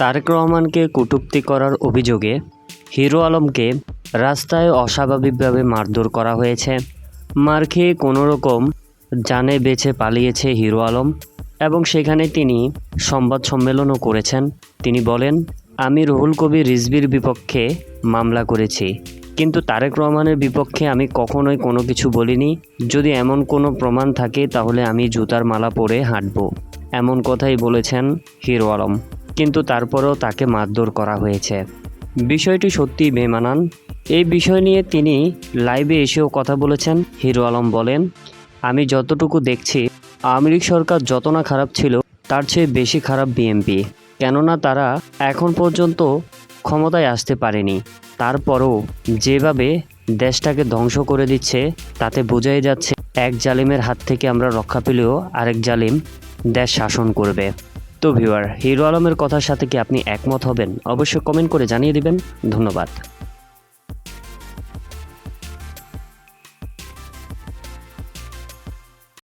তারেক রহমানকে কটূক্তি করার অভিযোগে হিরো আলমকে রাস্তায় অস্বাভাবিকভাবে মারধর করা হয়েছে। মার খেয়ে কোনোরকম জানে বেছে পালিয়েছে হিরো আলম এবং সেখানে তিনি সংবাদ সম্মেলনও করেছেন। তিনি বলেন, আমি রুহুল কবির রিজবির বিপক্ষে মামলা করেছি, কিন্তু তারেক রহমানের বিপক্ষে আমি কখনোই কোনো কিছু বলিনি। যদি এমন কোনো প্রমাণ থাকে, তাহলে আমি জুতার মালা পরে হাঁটব, এমন কথাই বলেছেন হিরো আলম। কিন্তু তারপরেও তাকে মারধর করা হয়েছে। বিষয়টি সত্যিই বেমানান। এই বিষয় নিয়ে তিনি লাইভে এসেও কথা বলেছেন। হিরো আলম বলেন, আমি যতটুকু দেখছি, আওয়ামী সরকার যত না খারাপ ছিল, তার চেয়ে বেশি খারাপ বিএনপি। কেননা তারা এখন পর্যন্ত ক্ষমতায় আসতে পারেনি। তারপরও যেভাবে দেশটাকে ধ্বংস করে দিচ্ছে, তাতে বোঝাই যাচ্ছে, এক জালিমের হাত থেকে আমরা রক্ষা পেলেও আরেক জালিম দেশ শাসন করবে। তো ভিউয়ার হিরো আলমের কথার সাথে কি আপনি একমত হবেন অবশ্যই কমেন্ট করে জানিয়ে দিবেন ধন্যবাদ